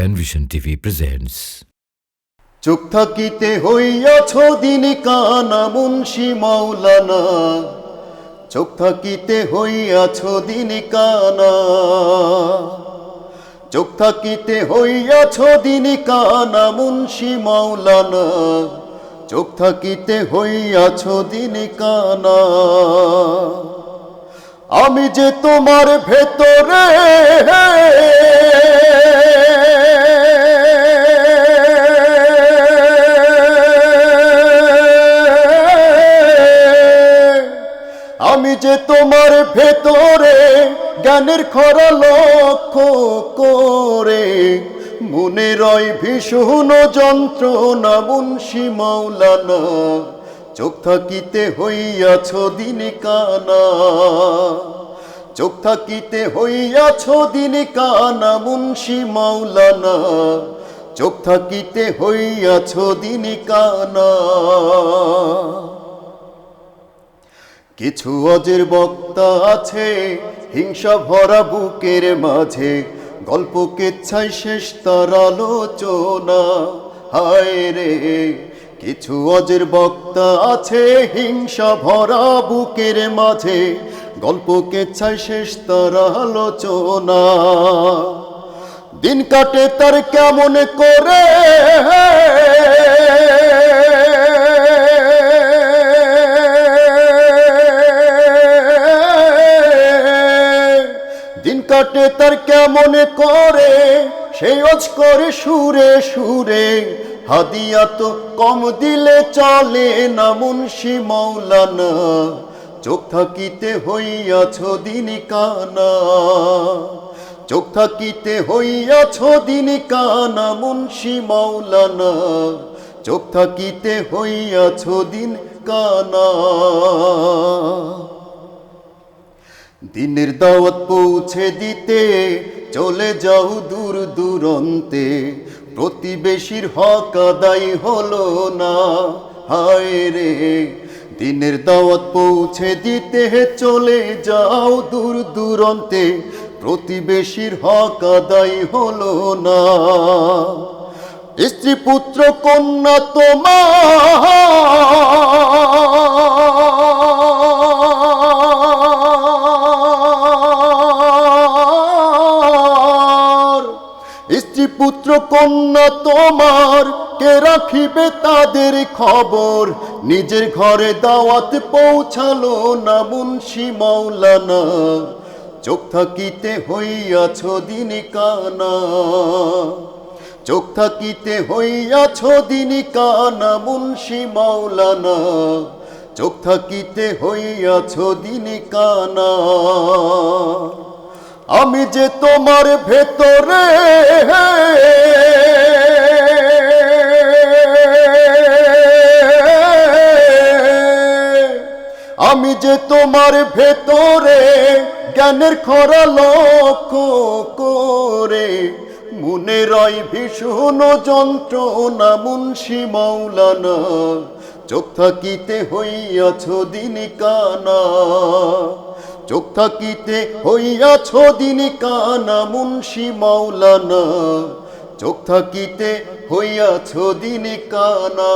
Penvision TV presents. চোখ থাকিতে হইয়াছ দিন কানা মুন্সি মাওলানা। চোখ থাকিতে হইয়াছ দিন কানা। চোখ থাকিতে হইয়াছ দিন কানা মুন্সি মাওলানা। চোখ থাকিতে হইয়াছ দিন কানা। আমি যে তোমার ভেতরে আমি যে তোমার ভেতরে জ্ঞানের খরা লক্ষ্য করে, মনে রয় ভীষণ যন্ত্রণা মুন্সি মাওলানা, চোখ থাকিতে হইয়াছ দিন কানা। চোখ থাকিতে হইয়াছ দিন কানা মুন্সি মাওলানা, চোখ থাকিতে হইয়াছ দিন কানা। কিছু অজের বক্তা আছে, হিংসা ভরা বুকের মাঝে, গল্প কেচ্ছাই শেষ তার আলোচনা। হায় রে, কিছু অজের বক্তা আছে, হিংসা ভরা বুকের মাঝে, গল্প কেচ্ছাই শেষ তার আলোচনা। দিন কাটে তার কেমন করে? কাটে তার কেমন করে? সেই অজ করে সুরে সুরে। হাদিয়া তো কম দিলে চলে না মুন্সি মৌলানা চোখ থাকিতে হইয়াছ দিন কানা। চোখ থাকিতে হইয়াছ দিন কানা মুন্সি মৌলানা চোখ থাকিতে হইয়াছ দিন কানা। দিনের দাওয়াত পৌঁছে দিতে চলে যাও দূর দূরন্তে। প্রতিবেশীর হক আদায় হলো না, হায় রে। দিনের দাওয়াত পৌঁছে দিতে চলে যাও দূর দূরন্তে। প্রতিবেশীর হক আদায় হলো না। স্ত্রী পুত্র কন্যা তোমার স্ত্রী পুত্র কন্যা তোমার, কে রাখিবে তাদের খবর? নিজের ঘরে দাওয়াত পৌঁছালো না মুন্সি মৌলানা। চোখ থাকিতে হইয়াছ দিন কানা চোখ থাকিতে হইয়াছ দিন কানা মুন্সি মৌলানা। চোখ থাকিতে হইয়াছ দিন কানা আমি যে তোমার ভেতরে। আমি যে তোমার ভেতরে জ্ঞানের খরা লক্ষ্য করে, মনে রয় ভীষণ যন্ত্রণা মুন্সি মৌলানা চোখ থাকিতে হইয়াছ দিন কানা চোখ থাকিতে হইয়াছ দিন কানা মুন্সি মাওলানা। চোখ থাকিতে হইয়াছ দিন কানা।